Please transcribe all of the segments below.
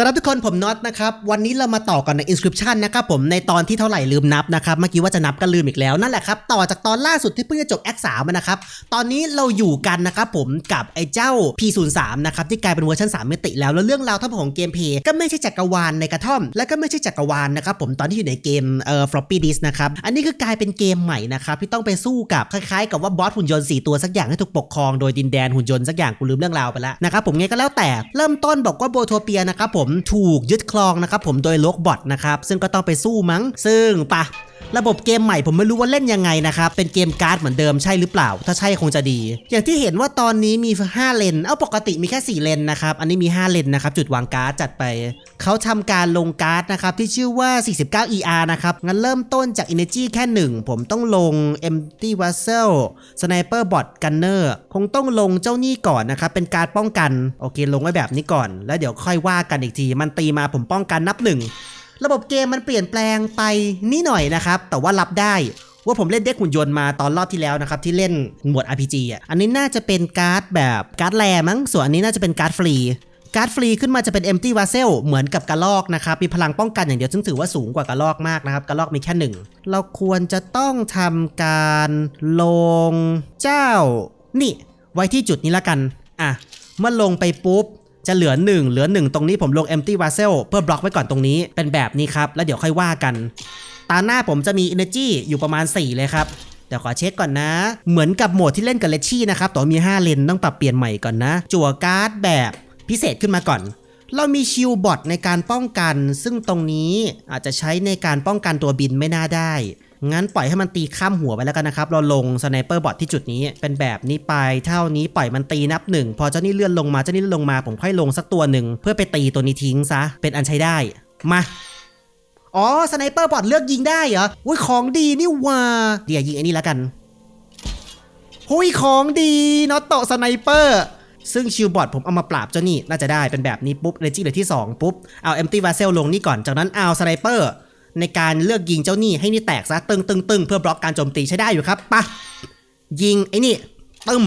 สำหรับทุกคนผมน็อตนะครับ วันนี้เรามาต่อกันใน inscription นะครับผมในตอนที่เท่าไหร่ลืมนับนะครับ เมื่อกี้ว่าจะนับก็ลืมอีกแล้ว นั่นแหละครับ ต่อจากตอนล่าสุดที่เพิ่งจะจบ Act 3นะครับ ตอนนี้เราอยู่กันนะครับผมกับไอ้เจ้า P03 นะครับ ที่กลายเป็นเวอร์ชัน3มิติแล้ว แล้วเรื่องราวทั้งหมดของเกมเพย์ก็ไม่ใช่จักรวาลในกระท่อม และก็ไม่ใช่จักรวาลนะครับผมตอนที่อยู่ในเกมเอ่อ floppy disk นะครับอันนี้คือกลายเป็นเกมใหม่นะครับที่ต้องไปสู้กับคล้ายๆ กับว่าบอสหุ่นยนต์4ตัวสักอย่างที่ถูกปกครองโดยดินแดนหุ่นยนต์สักอย่างกูลืมเรื่องราวไปแล้วนะครับผมไงก็แล้วแต่เริ่มต้นบอกว่าโบโทเปียนะครับผมถูกยึดครองนะครับผมโดยโลกบอทนะครับซึ่งก็ต้องไปสู้มั้ง ซึ่งปะ ระบบเกมใหม่ผมไม่รู้ว่าเล่นยังไงนะครับเป็นเกมการ์ดเหมือนเดิมใช่หรือเปล่า ถ้าใช่คงจะดี อย่างที่เห็นว่าตอนนี้มี 5 เลนเอาปกติมีแค่ 4 เลนนะครับอันนี้มี 5 เลนนะครับจุดวางการ์ดจัดไป เขาทำการลงการ์ดนะครับที่ชื่อว่า 49 ER นะครับงั้นเริ่มต้นจาก Energy แค่ 1 ผมต้องลง Empty Vessel Sniper Bot Gunner คงต้องลงเจ้านี่ก่อนนะครับเป็นการดป้องกันโอเคลงไว้แบบนี้ก่อน แล้วเดี๋ยวค่อยว่ากันอีกที มันตีมาผมป้องกันนับหนึ่ง ระบบเกมมันเปลี่ยนแปลงไปนิดหน่อยนะครับ แต่ว่ารับได้ว่าผมเล่นเด็กหุ่นยนต์มาตอนรอบที่แล้วนะครับที่เล่นหมวด RPG อะอันนี้น่าจะเป็นการ์ดแบบการ์ดแรมั้งส่วนอันนี้น่าจะเป็นการ์ดฟรีการ์ดฟรีขึ้นมาจะเป็น empty vessel เหมือนกับกระลอกนะครับ มีพลังป้องกันอย่างเดียว ซึ่งถือว่าสูงกว่ากระลอกมากนะครับ กระลอกมีแค่หนึ่ง เราควรจะต้องทำการลงเจ้า นี่ ไว้ที่จุดนี้ละกัน อะเมื่อลงไปปุ๊บ จะเหลือ 1 เหลือ 1 ตรงนี้ผมลง empty vessel เพื่อบล็อกไว้ก่อนตรงนี้เป็นแบบนี้ครับ แล้วเดี๋ยวค่อยว่ากัน ตาหน้าผมจะมี energy อยู่ประมาณ 4 เลยครับเดี๋ยวขอเช็คก่อนนะ เหมือนกับโหมดที่เล่นกับเลชี่นะครับแต่ว่ามี 5 เลนต้องปรับเปลี่ยนใหม่ก่อนนะ จั่วการ์ดแบบพิเศษขึ้นมาก่อน เรามีชิลบอทในการป้องกัน ซึ่งตรงนี้อาจจะใช้ในการป้องกันตัวบินไม่น่าได้ งั้นปล่อยให้มันตีข้ามหัวไปแล้วกันนะครับ เราลงสไนเปอร์บอทที่จุดนี้เป็นแบบนี้ไปเท่านี้ปล่อยมันตีนับหนึ่งพอเจ้านี่เลื่อนลงมาเจ้านี่เลื่อนลงมาผมค่อยลงสักตัวหนึ่งเพื่อไปตีตัวนี้ทิ้งซะเป็นอันใช้ได้มาอ๋อสไนเปอร์บอทเลือกยิงได้เหรออุ้ยของดีนี่ว่าเดี๋ยวยิงไอ้นี่แล้วกันหุยของดีน็อตโตสไนเปอร์ซึ่งชิลบอทผมเอามาปราบเจ้านี่น่าจะได้เป็นแบบนี้ปุ๊บเรจิเหลือที่ 2 ปุ๊บ เอาเอมตี้วาเซลลงนี่ก่อนจากนั้นเอาสไนเปอร์ ในการเลือกยิงเจ้าหนี่ให้นี่แตกซะตึงตึงตึงเพื่อบล็อกการโจมตีใช้ได้อยู่ครับปะยิงไอ้นี่ตึม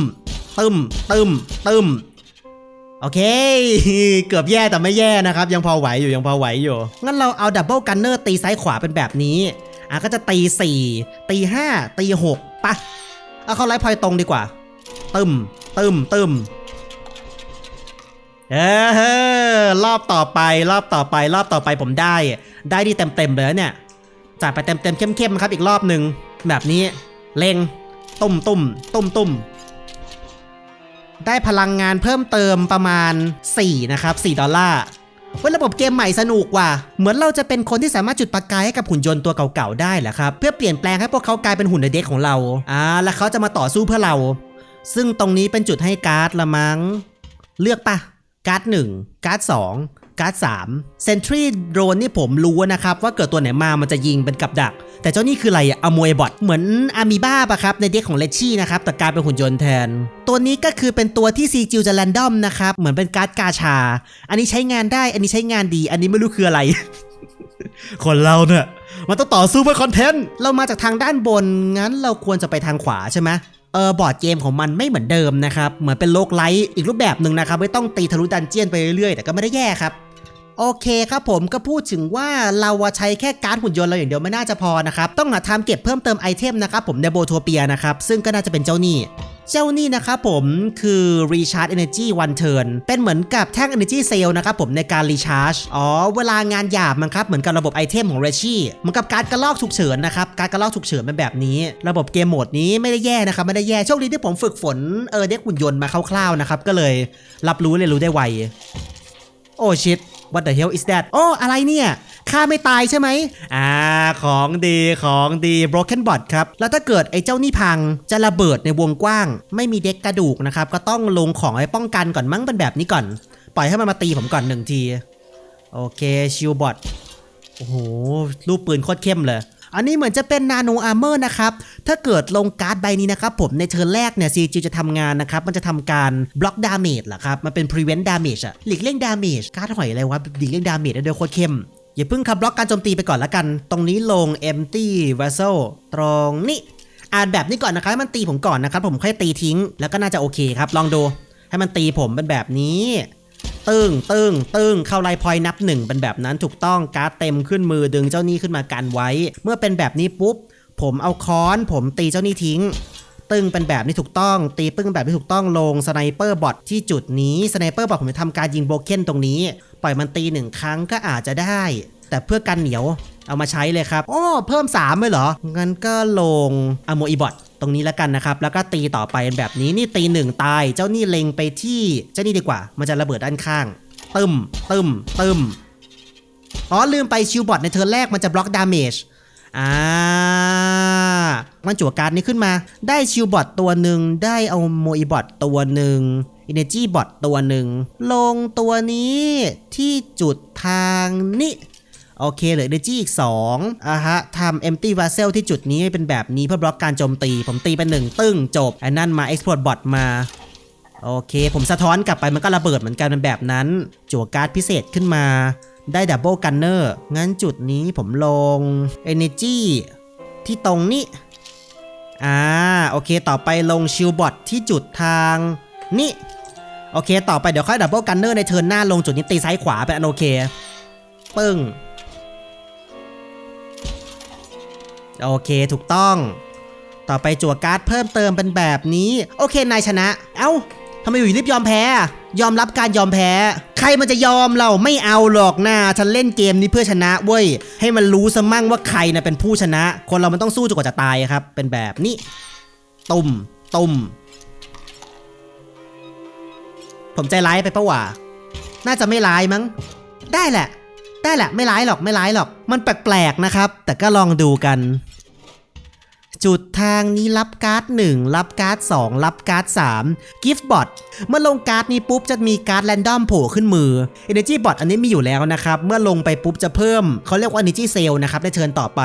ตึมตึมตึมโอเค เกือบแย่แต่ไม่แย่นะครับ ยังพอไหวอยู่ยังพอไหวอยู่ งั้นเราเอาดับเบิลกันเนอร์ตีซ้ายขวาเป็นแบบนี้ อะก็จะตี 4 ตี 5 ตี 6ปะเอาเข้าไลฟ์พอยตรงดีกว่า ตึมตึมตึม เออรอบต่อไปรอบต่อไป รอบต่อไปผมได้ ได้ดีเต็มๆเลยเนี่ยจัดไปเต็มๆเข้มๆครับอีกรอบหนึ่งแบบนี้เล็งตุ้มตุ้มตุ้มตุ้มได้พลังงานเพิ่มเติมประมาณ 4 นะครับ 4 ดอลลาร์เว้ยระบบเกมใหม่สนุกว่ะ เหมือนเราจะเป็นคนที่สามารถจุดประกายให้กับหุ่นยนต์ตัวเก่าๆได้แหละครับ เพื่อเปลี่ยนแปลงให้พวกเขากลายเป็นหุ่นในเด็กของเรา อ่า แล้วเขาจะมาต่อสู้เพื่อเรา ซึ่งตรงนี้เป็นจุดให้การ์ดละมั้ง เลือกปะ การ์ด1การ์ด2การ์ด3เซนทรีโดรนนี่ผมรู้นะครับ ว่าเกิดตัวไหนมามันจะยิงเป็นกับดัก แต่เจ้านี่คืออะไรอะอมวยบอทเหมือนอามีบ้าปะครับ ในเด็กของเลชี่นะครับแต่กลายเป็นหุ่นยนต์แทน ตัวนี้ก็คือเป็นตัวที่ซีจิวจะแรนดอมนะครับ เหมือนเป็นการ์ดกาชา อันนี้ใช้งานได้ อันนี้ใช้งานดี อันนี้ไม่รู้คืออะไร คนเราเนี่ยมันต้องต่อสู้เพื่อคอนเทนต์เรามาจากทางด้านบนงั้นเราควรจะไปทางขวาใช่ไหม เออบอร์ดเกมของมันไม่เหมือนเดิมนะครับ เหมือนเป็นโลกไลท์อีกรูปแบบหนึ่งนะครับ ไม่ต้องตีทะลุดันเจียนไปเรื่อยๆ แต่ก็ไม่ได้แย่ครับโอเคครับผมก็พูดถึงว่าเราใช้แค่การ์ดหุ่นยนต์เราอย่างเดียวไม่น่าจะพอนะครับ ต้องหาทำเก็บเพิ่มเติมไอเทมนะครับผมในโบโทเปียนะครับ ซึ่งก็น่าจะเป็นเจ้านี่ เจ้านี่นะครับผมคือ Recharge Energy One Turn เป็นเหมือนกับแท่ง Energy Cell นะครับผมในการ Recharge อ๋อเวลางานหยาบมันครับเหมือนกับระบบไอเทมของ r e c h i เหมือนกับการกระลอกฉุกเฉินนะครับการกระลอกฉุกเฉินเป็นแบบนี้ ระบบเกมโหมดนี้ไม่ได้แย่นะครับไม่ได้แย่โชคดีที่ผมฝึกฝนเออเด็กหุ่นยนต์มาคร่าวๆนะครับก็เลยรับรู้เรียนรู้ได้ไวโอ้ชิต what the hell is that โอ้อะไรเนี่ยข้าไม่ตายใช่ไหมอ่าของดีของดี broken bot ครับ แล้วถ้าเกิดไอ้เจ้านี่พังจะระเบิดในวงกว้าง ไม่มีเด็กกระดูกนะครับ ก็ต้องลงของไอ้ป้องกันก่อนมั้งเป็นแบบนี้ก่อน ปล่อยให้มันมาตีผมก่อนหนึ่งที โอเคชิลบอทโอ้โหรูปปืนโคตรเข้มเลย อันนี้เหมือนจะเป็นนาโนอาร์เมอร์นะครับ ถ้าเกิดลงการ์ดใบนี้นะครับผมในเทิร์นแรกเนี่ยซีจิจะทำงานนะครับ มันจะทำการบล็อกดาเมจเหรอครับ มันเป็น prevent damage อะหลีกเลี่ยงดาเมจการ์ดหอยอะไรวะหลีกเลี่ยงดาเมจได้ด้วยโคตรเข้มอย่าเพิ่งคับบล็อกการโจมตีไปก่อนละกัน ตรงนี้ลง empty vessel ตรงนี้อ่านแบบนี้ก่อนนะครับให้มันตีผมก่อนนะครับผมค่อยตีทิ้งแล้วก็น่าจะโอเคครับลองดูให้มันตีผมเป็นแบบนี้ ตึ้งตึ้งตึ้งเข้าไลน์พอยนับหนึ่งเป็นแบบนั้นถูกต้องการ์ดเต็มขึ้นมือดึงเจ้าหนี้ขึ้นมากันไว้ เมื่อเป็นแบบนี้ปุ๊บ ผมเอาค้อน ผมตีเจ้าหนี้ทิ้ง ตึ้งเป็นแบบนี้ถูกต้อง ตีปึ้งแบบนี้ถูกต้องลงสไนเปอร์บอทที่จุดนี้สไนเปอร์บอทผมจะทำการยิงโบเก้นตรงนี้ ปล่อยมันตีหนึ่งครั้งก็อาจจะได้ แต่เพื่อกันเหนียวเอามาใช้เลยครับโอ้เพิ่ม3เลยเหรองั้นก็ลงอโมอีบอท ตรงนี้แล้วกันนะครับ แล้วก็ตีต่อไปแบบนี้นี่ตีหนึ่งตาย เจ้านี่เล็งไปที่เจ้านี่ดีกว่า มันจะระเบิดด้านข้าง ตึมตึมตึมอ๋อลืมไปชิลบอทในเทิร์นแรกมันจะบล็อกดาเมจอ่ามันจั่วการ์ดนี้ขึ้นมา ได้ชิลบอทตัวหนึ่งได้เอาโมอีบอทตัวหนึ่งอินเนจีบอทตัวหนึ่งลงตัวนี้ที่จุดทางนี้ โอเคเหลือ energy อีก2อะฮะทำ empty vessel ที่จุดนี้ให้เป็นแบบนี้เพื่อบล็อกการโจมตี ผมตีเป็นหนึ่งตึ้งจบไอ้นั่นมา export bot มาโอเค ผมสะท้อนกลับไปมันก็ระเบิดเหมือนกันเป็นแบบนั้น จั่วการ์ดพิเศษขึ้นมาได้ดับเบิลกันเนอร์งั้นจุดนี้ผมลง Energy ที่ตรงนี้ อ่า โอเค ต่อไปลงชิลบอทที่จุดทาง นี้โอเค ต่อไปเดี๋ยวค่อยดับเบิลกันเนอร์ในเทิร์นหน้าลงจุดนี้ตีซ้ายขวาเป็นอันโอเค ปึ้ง โอเคถูกต้อง ต่อไปจั่วการ์ดเพิ่มเติมเป็นแบบนี้ โอเคนายชนะ เอ้าทำไมอยู่รีบยอมแพ้ ยอมรับการยอมแพ้ ใครมันจะยอมเราไม่เอาหรอกนะฉันเล่นเกมนี้เพื่อชนะเว้ย ให้มันรู้ซะมั่งว่าใครนะเป็นผู้ชนะ คนเรามันต้องสู้จนกว่าจะตายครับ เป็นแบบนี้ตุ่มตุ่มผมใจร้ายไปปะวะน่าจะไม่ร้ายมั้ง ได้แหละ ได้แหละ ไม่ร้ายหรอก ไม่ร้ายหรอก มันแปลกๆนะครับ แต่ก็ลองดูกัน จุดทางนี้รับการ์ด1รับการ์ด2รับการ์ด3 Gift Bot เมื่อลงการ์ดนี้ปุ๊บจะมีการ์ดแรนดอมโผล่ขึ้นมือ Energy Bot อันนี้มีอยู่แล้วนะครับ เมื่อลงไปปุ๊บจะเพิ่มเขาเรียกว่า Energy Cell นะครับในเทิร์นต่อไป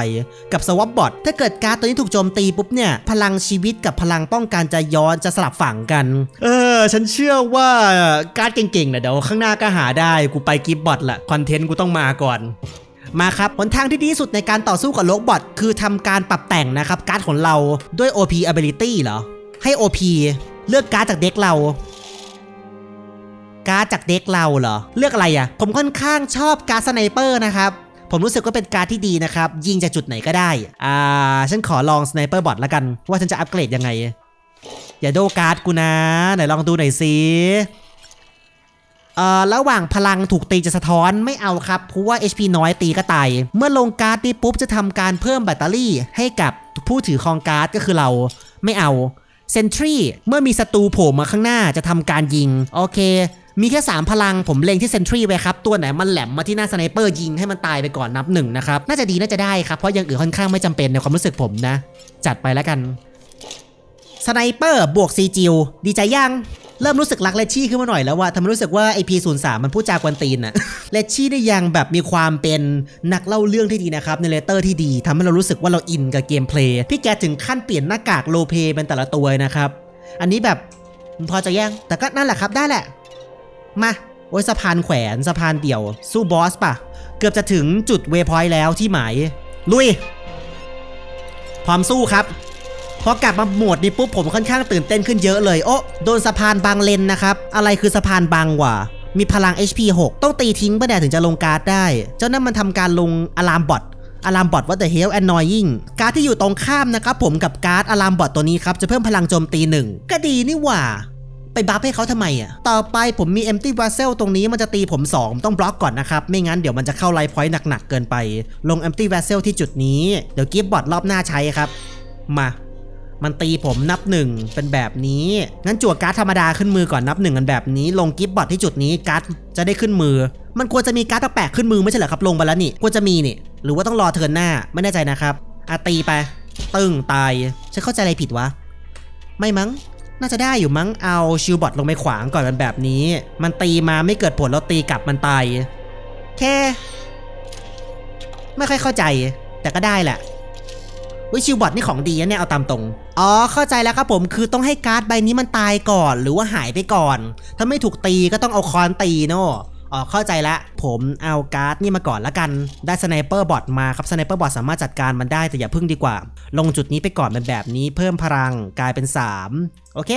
กับ Swap Bot ถ้าเกิดการ์ดตัวนี้ถูกโจมตีปุ๊บเนี่ย พลังชีวิตกับพลังป้องกันจะย้อนจะสลับฝั่งกัน เออ ฉันเชื่อว่าการ์ดเก่งๆนะเดี๋ยวข้างหน้าก็หาได้กูไป Gift Bot ละคอนเทนต์กูต้องมาก่อน มาครับหนทางที่ดีสุดในการต่อสู้กับโลกบอทคือทำการปรับแต่งนะครับการ์ดของเราด้วย OP ability เหรอ ให้ OP เลือกการ์ดจากเด็กเราการ์ดจากเด็กเราเหรอ เลือกอะไรอะ ผมค่อนข้างชอบการ์ดสไนเปอร์นะครับ ผมรู้สึกว่าเป็นการ์ดที่ดีนะครับ ยิงจากจุดไหนก็ได้ อ่า ฉันขอลองสไนเปอร์บอทแล้วกัน ว่าฉันจะอัปเกรดยังไง อย่าโดการ์ดกูนะ ไหนลองดูหน่อยสิ เอ่อระหว่างพลังถูกตีจะสะท้อนไม่เอาครับเพราะว่า HP น้อยตีก็ตายเมื่อลงการ์ดนี้ปุ๊บจะทำการเพิ่มแบตเตอรี่ให้กับผู้ถือครองการ์ดก็คือเราไม่เอาเซนทรีเมื่อมีศัตรูโผล่มาข้างหน้าจะทำการยิง โอเค มีแค่ 3 พลังผมเล็งที่เซนทรีไว้ครับ ตัวไหนมันแหลมมาที่หน้าสไนเปอร์ยิงให้มันตายไปก่อนนับหนึ่งนะครับ น่าจะดีน่าจะได้ครับ เพราะอยังอื่นค่อนข้างไม่จำเป็นในความรู้สึกผมนะ จัดไปแล้วกันสไนเปอร์บวกซีจิวดีใจยัง เริ่มรู้สึกรักเลชชี่ขึ้นมาหน่อยแล้วว่าทำให้รู้สึกว่าไอพีศูนย์สามมันพูดจากวนตีนอะเลชชี่ได้ยังแบบมีความเป็นนักเล่าเรื่องที่ดีนะครับในเลเตอร์ที่ดีทำให้เรารู้สึกว่าเราอินกับเกมเพลย์พี่แกถึงขั้นเปลี่ยนหน้ากากโลเพเป็นแต่ละตัวนะครับ อันนี้แบบพอจะแย่งแต่ก็นั่นแหละครับได้แหละ มาโอ้ยสะพานแขวนสะพานเดี่ยว สู้บอสป่ะเกือบจะถึงจุดเวพอยต์แล้วที่หมายลุยพร้อมสู้ครับ พอกลับมาโหมดนี้ปุ๊บผมค่อนข้างตื่นเต้นขึ้นเยอะเลย โอ้โดนสะพานบางเลนนะครับ อะไรคือสะพานบางวะมีพลัง HP 6 ต้องตีทิ้งปะเนี่ยถึงจะลงการ์ดได้ เจ้านั่นมันทำการลงอะลามบอทอะลามบอทว่า the hell annoying การ์ดที่อยู่ตรงข้ามนะครับผมกับการ์ดอะลามบอทตัวนี้ครับ จะเพิ่มพลังโจมตีหนึ่งก็ดีนี่หว่า ไปบัฟให้เขาทำไมอะ ต่อไปผมมี empty vessel ตรงนี้มันจะตีผม 2 ต้องบล็อกก่อนนะครับ ไม่งั้นเดี๋ยวมันจะเข้าไลฟ์พอยต์หนักๆเกินไป ลง empty vessel ที่จุดนี้ เดี๋ยวกิฟบอทรอบหน้าใช้ครับ มา มันตีผมนับหนึ่งเป็นแบบนี้ งั้นจั่วการ์ดธรรมดาขึ้นมือก่อนนับหนึ่งกันแบบนี้ ลงกิฟต์บอทที่จุดนี้การ์ดจะได้ขึ้นมือ มันควรจะมีการ์ดแปลกขึ้นมือไม่ใช่เหรอครับลงไปแล้วนี่ควรจะมีนี่หรือว่าต้องรอเทิร์นหน้าไม่แน่ใจนะครับอาตีไป ตึ้งตายฉันเข้าใจอะไรผิดวะไม่มั้งน่าจะได้อยู่มั้งเอาชิลบอทลงไปขวางก่อนมันแบบนี้ มันตีมาไม่เกิดผลแล้วตีกลับมันตายแค่ ไม่ค่อยเข้าใจแต่ก็ได้แหละ วิชิวบอทนี่ของดีนะเนี่ยเอาตามตรง อ๋อเข้าใจแล้วครับผมคือต้องให้การ์ดใบนี้มันตายก่อน หรือว่าหายไปก่อน ถ้าไม่ถูกตีก็ต้องเอาคอนตีเนาะอ๋อเข้าใจละ ผมเอาการ์ดนี่มาก่อนละกัน ได้สไนเปอร์บอทมาครับสไนเปอร์บอทสามารถจัดการมันได้แต่อย่าพึ่งดีกว่า ลงจุดนี้ไปก่อนเป็นแบบนี้เพิ่มพลังกลายเป็น 3 โอเค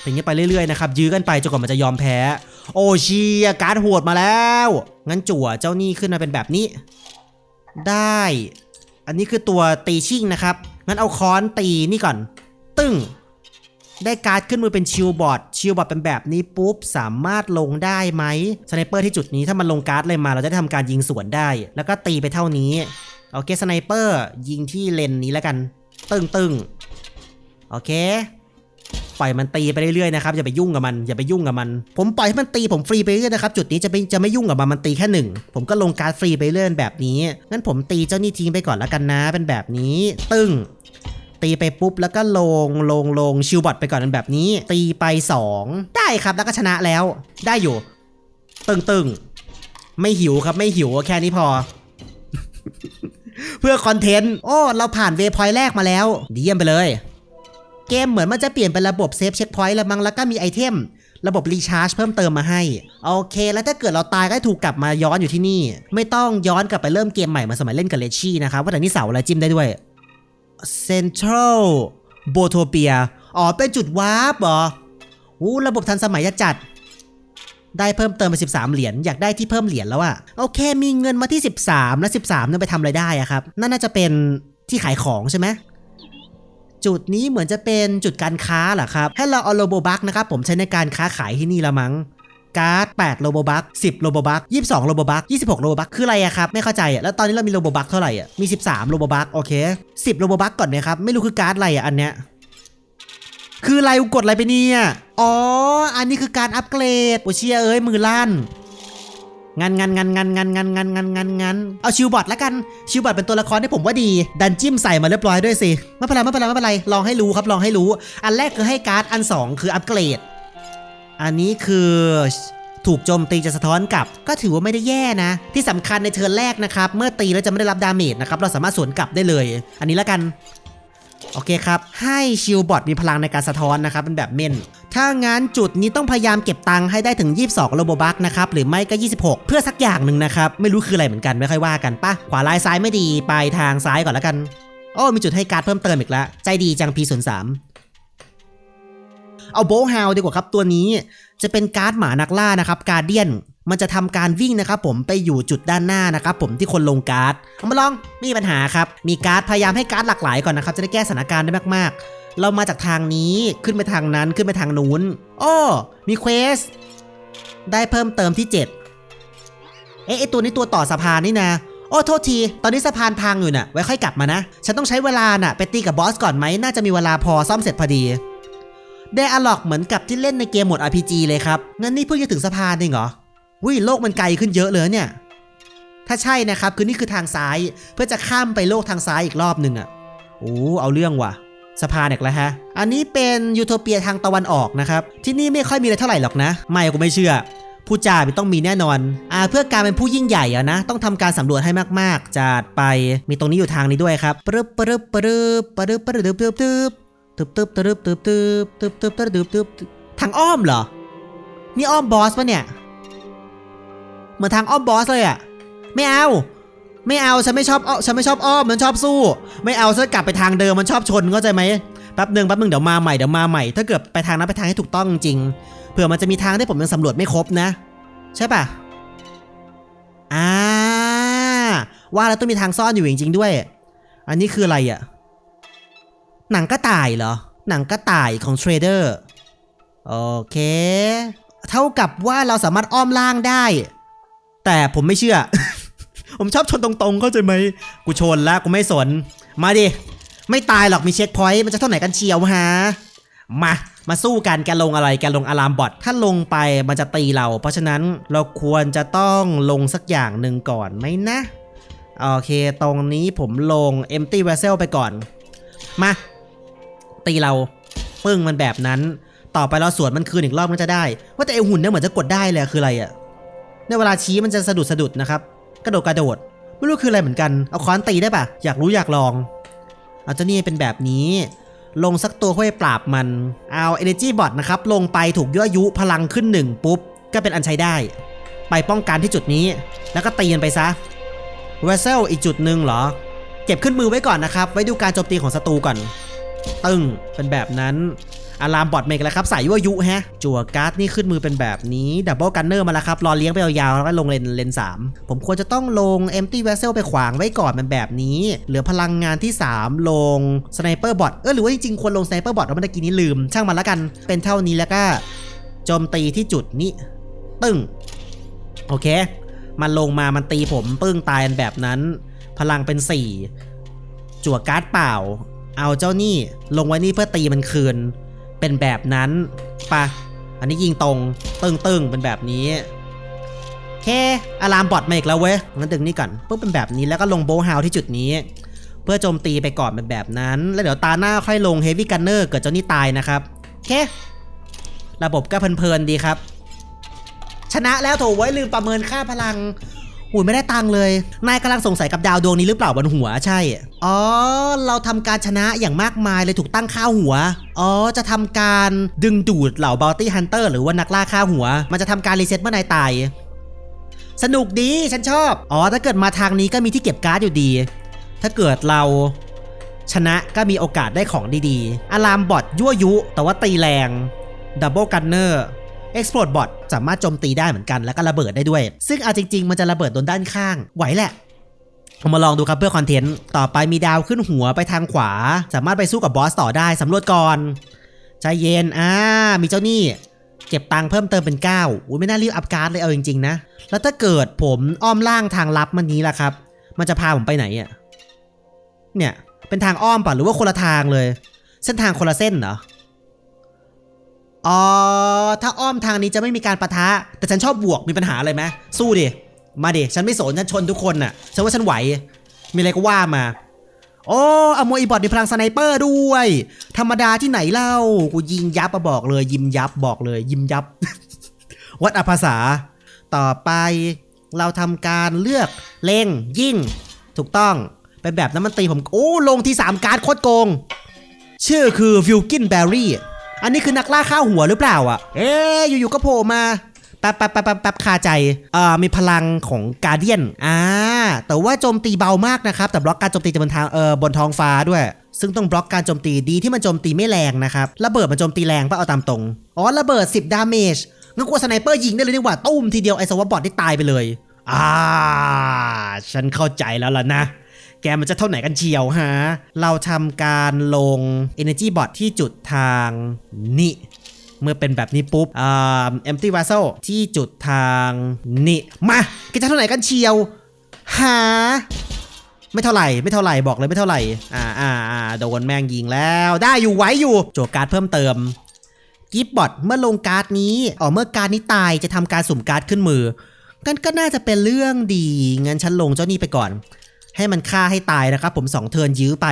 เป็นอย่างนี้ไปเรื่อยๆนะครับยื้อกันไปจนกว่ามันจะยอมแพ้ โอเชียการ์ดโหดมาแล้ว งั้นจั่วเจ้านี่ขึ้นมาเป็นแบบนี้ ได้ อันนี้คือตัวตีชิ่งนะครับ งั้นเอาค้อนตีนี่ก่อน ตึ้ง ได้การ์ดขึ้นมือเป็นชิลบอร์ด ชิลบอร์ดเป็นแบบนี้ปุ๊บ สามารถลงได้ไหมสไนเปอร์ที่จุดนี้ถ้ามันลงการ์ดเลยมา เราจะได้ทำการยิงสวนได้ แล้วก็ตีไปเท่านี้โอเคสไนเปอร์ยิงที่เลนนี้แล้วกัน ตึ้งตึ้งโอเค ปล่อยมันตีไปเรื่อยๆนะครับอย่าไปยุ่งกับมันอย่าไปยุ่งกับมัน ผมปล่อยให้มันตีผมฟรีไปเรื่อยนะครับจุดนี้จะไม่จะไม่ยุ่งกับมันมันตีแค่หนึ่งผมก็ลงการฟรีไปเรื่อยแบบนี้งั้นผมตีเจ้านี่ทิ้งไปก่อนแล้วกันนะ เป็นแบบนี้ ตึ้งตีไปปุ๊บแล้วก็ลงลงลงชิลบอทไปก่อนเป็นแบบนี้ ตีไป 2 ได้ครับแล้วก็ชนะแล้วได้อยู่ ตึงตึงไม่หิวครับไม่หิวแค่นี้พอ เพื่อคอนเทนต์โอ้เราผ่านเวพอยต์แรกมาแล้วดีเยี่ยมไปเลย เกมเหมือนมันจะเปลี่ยนเป็นระบบเซฟเช็คพอยต์แล้วมั้งแล้วก็มีไอเทม ระบบรีชาร์จเพิ่มเติมมาให้ โอเค แล้วถ้าเกิดเราตายก็ถูกกลับมาย้อนอยู่ที่นี่ ไม่ต้องย้อนกลับไปเริ่มเกมใหม่มาสมัยเล่นกับเลชี่นะครับว่าแต่นี่เสาอะไรจิ้มได้ด้วย Central b o t o p i a อ๋อเป็นจุดวาร์ปเหรออู้ระบบทันสมัยจัดได้เพิ่มเติมไป 13 เหรียญ อยากได้ที่เพิ่มเหรียญแล้วอะโอเค มีเงินมาที่ 13 แล้ว13เนี่ยไปทำอะไรได้อะครับ นั่นน่าจะเป็นที่ขายของใช่ไหม จุดนี้เหมือนจะเป็นจุดการค้าเหรอครับให้เราเอาโลโบบักนะครับผมใช้ในการค้าขายที่นี่ละมั้งการ์ด8โลโบบัก10โลโบบัก22โลโบบัก26โลโบบักคืออะไรอะครับไม่เข้าใจอะแล้วตอนนี้เรามีโลโบบักเท่าไหร่อะมี 13โลโบบักโอเค 10โลโบบักก่อนนะครับไม่รู้คือการ์ดอะไรอะอันเนี้ยคืออะไรกูกดอะไรไปเนี่ยอ๋ออันนี้คือการอัปเกรดโอเชียเอ้ยมือลั่น งันงันงันงันงันงันงันงันงันงันเอาชิวบอทแล้วกันชิวบอทเป็นตัวละครที่ผมว่าดีดันจิ้มใส่มาเรียบร้อยด้วยสิไม่เป็นไรไม่เป็นไรไม่เป็นไรลองให้รู้ครับลองให้รู้ อันแรกคือให้การ์ดอันสองคืออัปเกรด อันนี้คือถูกโจมตีจะสะท้อนกลับ ก็ถือว่าไม่ได้แย่นะ ที่สำคัญในเทิร์นแรกนะครับ เมื่อตีแล้วจะไม่ได้รับดาเมจนะครับเราสามารถสวนกลับได้เลย อันนี้แล้วกันโอเคครับให้ชิลบอทมีพลังในการสะท้อนนะครับเป็นแบบเม่น ถ้างั้นจุดนี้ต้องพยายามเก็บตังค์ให้ได้ถึง 22โลโบบักนะครับหรือไม่ก็ 26 เพื่อสักอย่างหนึ่งนะครับไม่รู้คืออะไรเหมือนกันไม่ค่อยว่ากันปะขวาลายซ้ายไม่ดีไปทางซ้ายก่อนแล้วกันโอ้มีจุดให้การเพิ่มเติมอีกแล้วใจดีจัง P03 เอาโบฮาวดีกว่าครับตัวนี้จะเป็นการ์ดหมานักล่านะครับการเดียนมันจะทำการวิ่งนะครับผมไปอยู่จุดด้านหน้านะครับผมที่คนลงการ์ดเอามาลองไม่มีปัญหาครับ มีการ์ดพยายามให้การ์ดหลากหลายก่อนนะครับ จะได้แก้สถานการณ์ได้มากๆ เรามาจากทางนี้ขึ้นไปทางนั้นขึ้นไปทางนู้นอ้อมีเควส ได้เพิ่มเติมที่ 7 เอ๊ะไอตัวนี้ตัวต่อสะพานนี่นะโอ้โทษที ตอนนี้สะพานพังอยู่น่ะ ไว้ค่อยกลับมานะ ฉันต้องใช้เวลาน่ะ ไปตีกับบอสก่อนไหม น่าจะมีเวลาพอซ่อมเสร็จพอดีได้อะล็อกเหมือนกับที่เล่นในเกมโหมด RPG เลยครับ งั้นนี่เพิ่งจะถึงสะพานเองเหรอวิโลกมันไกลขึ้นเยอะเลยเนี่ย ถ้าใช่นะครับ คือนี่คือทางซ้าย เพื่อจะข้ามไปโลกทางซ้ายอีกรอบหนึ่งอะโอ้ เอาเรื่องว่ะ สะพานอีกแล้วฮะ อันนี้เป็นยูโทเปียทางตะวันออกนะครับ ที่นี่ไม่ค่อยมีอะไรเท่าไหร่หรอกนะ ไม่กูไม่เชื่อ ผู้จ่ามันต้องมีแน่นอน อ่าเพื่อการเป็นผู้ยิ่งใหญ่อะนะ ต้องทำการสำรวจให้มากๆ จัดไป มีตรงนี้อยู่ทางนี้ด้วยครับปรึบปรึบปรึบปรึบปรึบตึบตึบตึบตึบตึบตึบตึบตึบตึบตึบตึบตึบตึบตึบทางอ้อมเหรอ นี่อ้อมบอสปะเนี่ย เหมือนทางอ้อมบอสเลยอะไม่เอา ไม่เอาฉันไม่ชอบอ้อฉันไม่ชอบอ้อมมันชอบสู้ ไม่เอาฉันกลับไปทางเดิมมันชอบชนเข้าใจไหมแป๊บหนึ่งแป๊บหนึ่งเดี๋ยวมาใหม่เดี๋ยวมาใหม่ถ้าเกิดไปทางนั้นไปทางให้ถูกต้องจริงเผื่อมันจะมีทางที่ผมยังสำรวจไม่ครบนะ ใช่ปะอ่าว่าแล้วต้องมีทางซ่อนอยู่จริงๆด้วย อันนี้คืออะไรอะหนังกระต่ายเหรอ หนังกระต่ายของเทรดเดอร์โอเค เท่ากับว่าเราสามารถอ้อมล่างได้ แต่ผมไม่เชื่อ ผมชอบชนตรงๆเข้าใจไหมกูชนแล้วกูไม่สน มาดิ ไม่ตายหรอกมีเช็คพอยต์มันจะเท่าไหร่กันเชียวฮะ มา มาสู้กันแกลงอะไรแกลงอะลามบอทถ้าลงไปมันจะตีเรา เพราะฉะนั้นเราควรจะต้องลงสักอย่างหนึ่งก่อนไหมนะ โอเค ตรงนี้ผมลง empty vessel ไปก่อน มา ตีเรา ปึ้งมันแบบนั้น ต่อไปเราสวนมันคืนอีกรอบมันจะได้ ว่าแต่ไอหุ่นเนี่ยเหมือนจะกดได้เลยคืออะไรอะในเวลาชี้มันจะสะดุดสะดุดนะครับ ระโดดกระโดด ไม่รู้คืออะไรเหมือนกัน เอาค้อนตีได้ปะอยากรู้อยากลอง เอาเจ้านี่เป็นแบบนี้ ลงสักตัวเพื่อปราบมัน เอา energy bot นะครับ ลงไปถูกยั่วยุพลังขึ้นหนึ่งปุ๊บ ก็เป็นอันใช้ได้ ไปป้องกันที่จุดนี้ แล้วก็ตีกันไปซะเวเซลอีกจุดหนึ่งเหรอ เก็บขึ้นมือไว้ก่อนนะครับ ไว้ดูการโจมตีของศัตรูก่อน ตึงเป็นแบบนั้น อารามบอดเมกแล้วครับใส่ยั่วยุฮะจั่วการ์ดนี่ขึ้นมือเป็นแบบนี้ดับเบิลกันเนอร์มาแล้วครับรอเลี้ยงไปยาวๆแล้วก็ลงเลนเลนสามผมควรจะต้องลง Empty Vessel ไปขวางไว้ก่อนเป็นแบบนี้ เหลือพลังงานที่ 3 ลงสไนเปอร์บอทเออหรือว่าจริงๆควรลงสไนเปอร์บอทแล้วเมื่อกี้นี้ลืมช่างมันละกัน เป็นเท่านี้แล้วก็โจมตีที่จุดนี้ ตึ้งโอเค มันลงมามันตีผมปึ้งตายันแบบนั้น พลังเป็น 4 จั่วการ์ดเปล่า เอาเจ้านี่ลงไว้นี่เพื่อตีมันคืน เป็นแบบนั้นปะอันนี้ยิงตรงตึงตึงๆเป็นแบบนี้แค่อารามบอดมาอีกแล้วเว้ยงั้นดึงนี่ก่อนปุ๊บเป็นแบบนี้แล้วก็ลงโบว์ฮาวที่จุดนี้ เพื่อโจมตีไปก่อนเป็นแบบนั้น แล้วเดี๋ยวตาหน้าค่อยลงเฮฟวี่กันเนอร์เกิดเจ้านี่ตายนะครับแค่ระบบก็เพลินๆดีครับ ชนะแล้วโถไว้ลืมประเมินค่าพลัง หูยไม่ได้ตังเลย นายกำลังสงสัยกับดาวดวงนี้หรือเปล่าบนหัวใช่ อ๋อ เราทำการชนะอย่างมากมายเลยถูกตั้งค่าหัว อ๋อ จะทำการดึงดูดเหล่าบ o ลตี้ฮันเตอร์หรือว่านักล่าค่าหัว มันจะทำการรีเซ็ตเมื่อนายตาย สนุกดีฉันชอบ อ๋อ ถ้าเกิดมาทางนี้ก็มีที่เก็บการ์ดอยู่ดี ถ้าเกิดเราชนะก็มีโอกาสได้ของดีๆ อารามบอทยั่วยุ แต่ว่าตีแรง ดับเบิลกันเนอร์ Explode Bot สามารถโจมตีได้เหมือนกันแล้วก็ระเบิดได้ด้วย ซึ่งเอาจริง ๆ มันจะระเบิดโดนด้านข้าง ไหวแหละเรามาลองดูครับเพื่อคอนเทนต์ ต่อไปมีดาวขึ้นหัวไปทางขวา สามารถไปสู้กับบอสต่อได้สำรวจก่อนใจเย็นอ่ามีเจ้านี่เก็บตังค์เพิ่มเติมเป็น9อุ้ยไม่น่ารีบอัพการ์ดเลยเอาจริงๆนะ แล้วถ้าเกิดผมอ้อมล่างทางลับมันนี้ล่ะครับ มันจะพาผมไปไหนอะ เนี่ย เป็นทางอ้อมป่ะหรือว่าคนละทางเลย เส้นทางคนละเส้นเหรอ อ๋อ ถ้าอ้อมทางนี้จะไม่มีการประทะ แต่ฉันชอบบวกมีปัญหาอะไรไหมสู้ดิ มาดิ ฉันไม่สน ฉันชนทุกคนน่ะ ฉันว่าฉันไหว มีอะไรก็ว่ามา โอ้อโมอีบอทมีพลังสไนเปอร์ด้วย ธรรมดาที่ไหนเล่า กูยิงยับอะบอกเลย ยิมยับบอกเลย ยิมยับ วัดอภาษา ต่อไปเราทำการเลือกเล็งยิงถูกต้อง เป็นแบบนั้นมันตีผม โอ้ ลงที่ 3 การ์ดโคตรโกง ชื่อคือวิลกินแบรี่ อันนี้คือนักล่าข้าวหัวหรือเปล่าอะ เอ๊ะอยู่ๆก็โผล่มาแป๊บแป๊บแป๊บแป๊บคาใจเอ่อมีพลังของกาเดียน อ่า แต่ว่าโจมตีเบามากนะครับ แต่บล็อกการโจมตีจะบนทาง เอ่อ บนท้องฟ้าด้วย ซึ่งต้องบล็อกการโจมตีดีที่มันโจมตีไม่แรงนะครับ ระเบิดมันโจมตีแรงปะเอาตามตรง อ๋อ ระเบิด 10 ดาเมจ งั้นกลัวสไนเปอร์ยิงได้เลยดีกว่า ตุ้มทีเดียวไอ้สวอปบอทได้ตายไปเลย อ่า ฉันเข้าใจแล้วล่ะนะ แกมันจะเท่าไหนกันเชียวฮะ เราทำการลง Energy Bot ที่จุดทางนี่ เมื่อเป็นแบบนี้ปุ๊บอ่า Empty Vessel ที่จุดทางนี่มาแกจะเท่าไหนกันเชียวหาไม่เท่าไหร่ไม่เท่าไหร่บอกเลยไม่เท่าไหร่อ่าอ่าอ่าโดนแม่งยิงแล้วได้อยู่ไหวอยู่โจทย์การ์ดเพิ่มเติมกิฟบอทเมื่อลงการ์ดนี้อ๋อเมื่อการ์ดนี้ตายจะทำการสุ่มการ์ดขึ้นมือกันก็น่าจะเป็นเรื่องดีงั้นฉันลงเจ้านี่ไปก่อน ให้มันฆ่าให้ตายนะครับผม2เทิร์นยื้อไป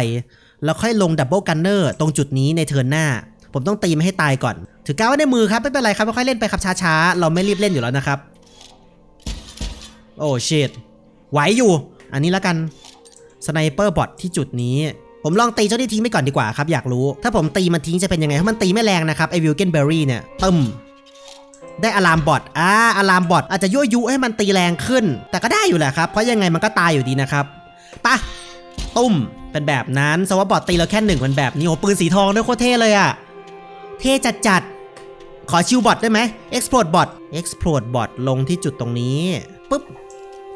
แล้วค่อยลงดับเบิลกันเนอร์ตรงจุดนี้ในเทิร์นหน้า ผมต้องตีมันให้ตายก่อน ถือก้าวไว้ในมือครับไม่เป็นไรครับค่อยๆเล่นไปครับช้าๆ เราไม่รีบเล่นอยู่แล้วนะครับ โอ้ชิตไหวอยู่ อันนี้แล้วกันสไนเปอร์บอทที่จุดนี้ผมลองตีเจ้านี่ทิ้งไปก่อนดีกว่าครับอยากรู้ ถ้าผมตีมันทิ้งจะเป็นยังไงถ้ามันตีไม่แรงนะครับไอวิลเกนเบอรี่เนี่ยตึมได้อะลามบอทอ่าอะลามบอทอาจจะยั่วยุให้มันตีแรงขึ้น แต่ก็ได้อยู่แหละครับ เพราะยังไงมันก็ตายอยู่ดีนะครับ ปะตุ้มเป็นแบบนั้นสวบอทตีเราแค่หนึ่งเป็นแบบนี้โอ้ปืนสีทองด้วยโคตรเท่เลยอะเท่จัดจัดขอชิวบอทได้ไหม explode bot explode bot ลงที่จุดตรงนี้ปุ๊บ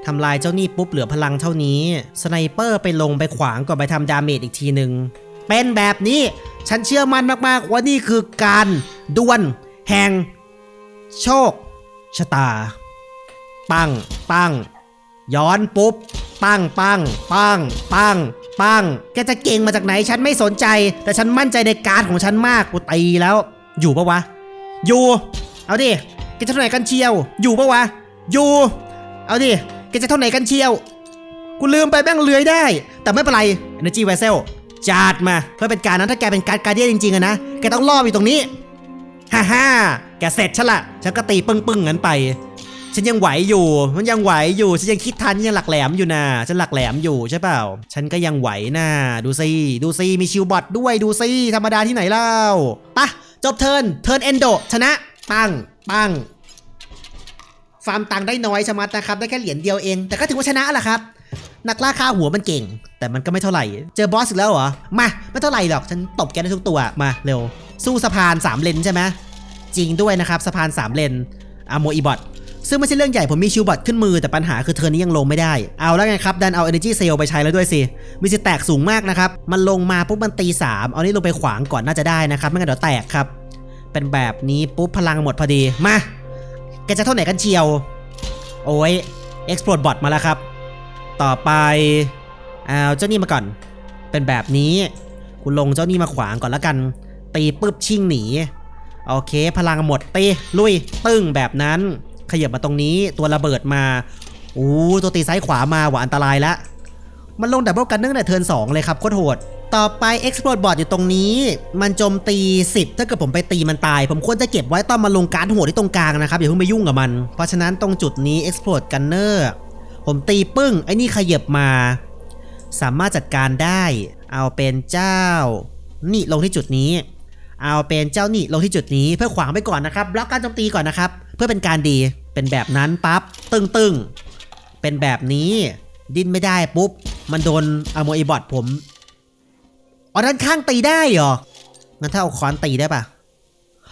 ทำลายเจ้านี่ปุ๊บเหลือพลังเท่านี้สไนเปอร์ไปลงไปขวางก่อนไปทำดาเมจอีกทีหนึ่งเป็นแบบนี้ฉันเชื่อมั่นมากๆ ว่านี่คือการดวลแห่งโชคชะตาปังปังย้อนปุ๊บ ปังปังปังปังปังแกจะเก่งมาจากไหนฉันไม่สนใจ แต่ฉันมั่นใจในการดของฉันมากกูตีแล้ว อยู่ปะวะ อยู่ เอาดิแกจะเท่าไหร่กันเชียว อยู่ปะวะ อยู่ เอาดิแกจะเท่าไหร่กันเชียว กูลืมไปแม่งเลื้อยได้ แต่ไม่เป็นไร Energy Vessel จัดมาเพื่อเป็นการนั้นถ้าแกเป็นการ์ดการเดียจริงๆอะนะแกต้องล่ออยู่ตรงนี้ฮ่าฮ่าแกเสร็จฉันละฉันก็ตีปึ้งปึ้งๆงั้นไป ฉันยังไหวอยู่ มันยังไหวอยู่ ฉันยังคิดทันยังหลักแหลมอยู่นะฉันหลักแหลมอยู่ใช่เปล่า ฉันก็ยังไหวนะดูซิดูซิมีชิวบอทด้วยดูซิธรรมดาที่ไหนเล่าปะจบเทิร์นเทิร์นเอนโดชนะ ปัง ปัง ฟาร์มตังได้น้อยชะมัดนะครับ ได้แค่เหรียญเดียวเอง แต่ก็ถือว่าชนะแหละครับนักล่าค่าหัวมันเก่ง แต่มันก็ไม่เท่าไหร่ เจอบอสอีกแล้วเหรอ มา ไม่เท่าไหร่หรอก ฉันตบแกได้ทุกตัว มาเร็ว สู้สะพาน 3 เลนใช่ไหม จริงด้วยนะครับ สะพาน 3 เลนอะโมอีบอท ซึ่งไม่ใช่เรื่องใหญ่ผมมีชิวบอทขึ้นมือแต่ปัญหาคือเธอนี้ยังลงไม่ได้ เอาแล้วไงครับ ดันเอา Energy Cell ไปใช้แล้วด้วยสิ มีสิแตกสูงมากนะครับ มันลงมาปุ๊บมันตี 3 เอานี่ลงไปขวางก่อนน่าจะได้นะครับ ไม่งั้นเดี๋ยวแตกครับ เป็นแบบนี้ปุ๊บพลังหมดพอดี มาแกจะเท่าไหนกันเชียว โอ้ย Explode Bot มาแล้วครับ ต่อไปเอาเจ้านี่มาก่อน เป็นแบบนี้คุณลงเจ้านี่มาขวางก่อนแล้วกัน ตีปุ๊บชิ่งหนี โอเค พลังหมดตีลุยตึ้งแบบนั้น ขยับมาตรงนี้ตัวระเบิดมาอู้ตัวตีซ้ายขวามาหว่าอันตรายละมันลงดับเบิลกันเนื่องแต่เทิร์น2เลยครับโคตรโหด ต่อไป Explode Bot อยู่ตรงนี้ มันโจมตี 10 ถ้าเกิดผมไปตีมันตาย ผมควรจะเก็บไว้ตอนมาลงการดโหดที่ตรงกลางนะครับ อย่าเพิ่งไปยุ่งกับมัน เพราะฉะนั้นตรงจุดนี้ Explode Gunner ผมตีปึ้ง ไอ้นี่ขยับมา สามารถจัดการได้ เอาเป็นเจ้า นี่ลงที่จุดนี้ เอาเป็นเจ้านี่ลงที่จุดนี้เพื่อขวางไปก่อนนะครับบล็อกการโจมตีก่อนนะครับ เพื่อเป็นการดี เป็นแบบนั้นปั๊บตึงตึงๆเป็นแบบนี้ดิ้นไม่ได้ปุ๊บ มันโดนอโมอีบอทผมอ๋อด้านข้างตีได้เหรองั้นถ้าเอาค้อนตีได้ปะ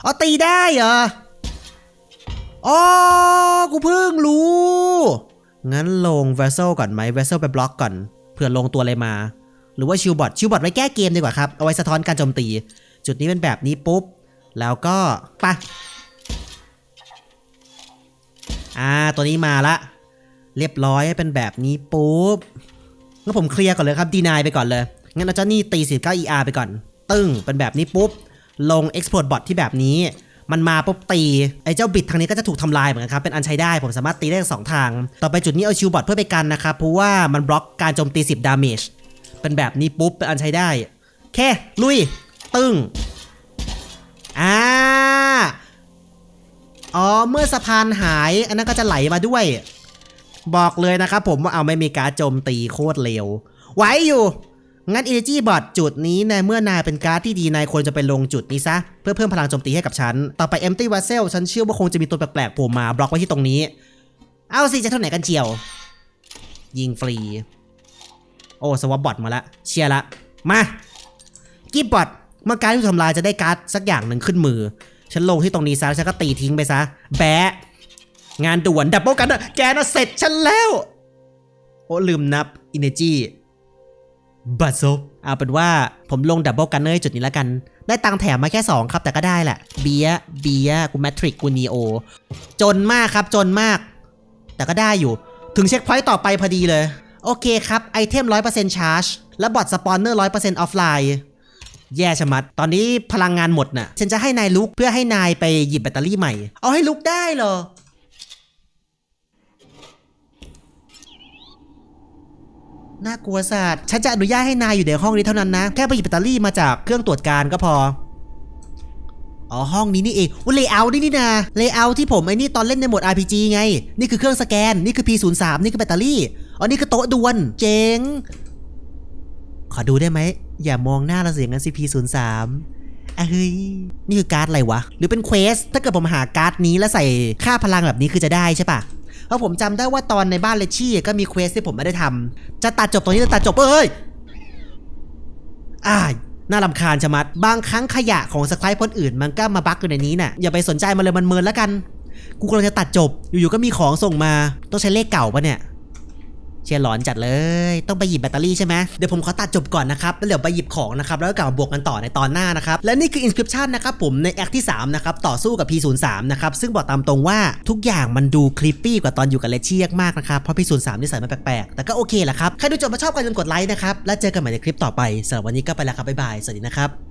อ๋อตีได้เหรออ๋อกูเพิ่งรู้ งั้นลงเวสเซลก่อนไหมเวสเซลไปบล็อกก่อนเผื่อลงตัวอะไรมา หรือว่าชิวบอทชิวบอทไว้แก้เกมดีกว่าครับ เอาไว้สะท้อนการโจมตี จุดนี้เป็นแบบนี้ปุ๊บ แล้วก็ไปะ อ่า ตัวนี้มาละ เรียบร้อยเป็นแบบนี้ปุ๊บ งั้นผมเคลียร์ก่อนเลยครับดีนายไปก่อนเลย งั้นเอาเจ้านี่ตี 49 ER ไปก่อน ตึ้ง เป็นแบบนี้ปุ๊บ ลง Export Bot ที่แบบนี้ มันมาปุ๊บตี ไอ้เจ้าบิดทางนี้ก็จะถูกทำลายเหมือนกันครับ เป็นอันใช้ได้ ผมสามารถตีได้สองทาง ต่อไปจุดนี้เอาชิวบอทเพื่อไปกันนะครับ เพราะว่ามันบล็อกการโจมตี 10 ดาเมจ เป็นแบบนี้ปุ๊บ เป็นอันใช้ได้ แค่ ลุย ตึ้ง อ่า อ๋อเมื่อสะพานหาย อันนั้นก็จะไหลมาด้วย บอกเลยนะครับผมว่าเอาไม่มีการโจมตีโคตรเร็วไหวอยู่ งั้น Energy Bot จุดนี้ในเมื่อนายเป็นการ์ดที่ดีนายควรจะไปลงจุดนี้ซะ เพื่อเพิ่มพลังโจมตีให้กับฉัน ต่อไป Empty Vessel ฉันเชื่อว่าคงจะมีตัวแปลกๆโผล่มาบล็อกไว้ที่ตรงนี้ เอาสิจะเท่าไหนกันเจียว ยิงฟรี โอ้สวอปบอทมาละเชียร์ละมากิบบอทเมื่อการที่ทำลายจะได้การ์ดสักอย่างหนึ่งขึ้นมือ ฉันลงที่ตรงนี้ซะฉันก็ตีทิ้งไปซะ แบะ งานด่วนดับเบิลกันอะแกนะเสร็จฉันแล้ว โอ้ลืมนับ Energy บัตซบเอาเป็นว่าผมลงดับเบิลกันเนอร์จุดนี้แล้วกัน ได้ตังแถมมาแค่ 2 ครับแต่ก็ได้แหละ เบียเบียกูแมทริกกูนีโอจนมากครับจนมาก แต่ก็ได้อยู่ ถึงเช็คพอยต์ต่อไปพอดีเลย โอเคครับ ไอเทม 100%ชาร์จ และบอทสปอนเนอร์ 100%ออฟไลน์ แย่ชะมัด ตอนนี้พลังงานหมดน่ะ ฉันจะให้นายลุกเพื่อให้นายไปหยิบแบตเตอรี่ใหม่ เอาให้ลุกได้เหรอ น่ากลัวสัตว์ฉันจะอนุญาตให้นายอยู่ในห้องนี้เท่านั้นนะ แค่ไปหยิบแบตเตอรี่มาจากเครื่องตรวจการก็พอ อ๋อ ห้องนี้นี่เองว่าเลเยอร์นี่นี่นะเลเยอร์ที่ผมไอ้นี่ตอนเล่นในโหมด RPG ไง นี่คือเครื่องสแกน นี่คือ P03 นี่คือแบตเตอรี่ อ๋อ นี่คือโต๊ะดวนเจ๋ง ขอดูได้ไหม อย่ามองหน้าเราเสียงกันสิ P03 อะเฮ้ย นี่คือการ์ดอะไรวะ หรือเป็นเควส ถ้าเกิดผมหาการ์ดนี้แล้วใส่ค่าพลังแบบนี้คือจะได้ใช่ปะเพราะผมจำได้ว่าตอนในบ้านเลชี่ก็มีเควสที่ผมไม่ได้ทำจะตัดจบตรงนี้จะตัดจบเอ้ยอ่าน่ารำคาญชะมัด บางครั้งขยะของสไครป์คนอื่น มันก็มาบั๊กอยู่ในนี้น่ะ อย่าไปสนใจมันเลยมันเมินแล้วกัน กูกำลังจะตัดจบ อยู่ๆก็มีของส่งมา ต้องใช้เลขเก่าปะเนี่ย เชียร์หลอนจัดเลย ต้องไปหยิบแบตเตอรี่ใช่ไหมเดี๋ยวผมขอตัดจบก่อนนะครับแล้วเดี๋ยวไปหยิบของนะครับแล้วก็กลับมาบวกกันต่อในตอนหน้านะครับและนี่คือ inscription นะครับผมในแอคที่3นะครับต่อสู้กับ P03 นะครับซึ่งบอกตามตรงว่าทุกอย่างมันดูคลิปปี้กว่าตอนอยู่กับเลเชียมากนะครับเพราะ P03 นี่ใส่มาแปลกๆแต่ก็โอเคแหละครับใครดูจบมาชอบก็อย่าลืมกดไลค์นะครับแล้วเจอกันใหม่ในคลิปต่อไปสำหรับวันนี้ก็ไปแล้วครับบ๊ายบายสวัสดีนะครับ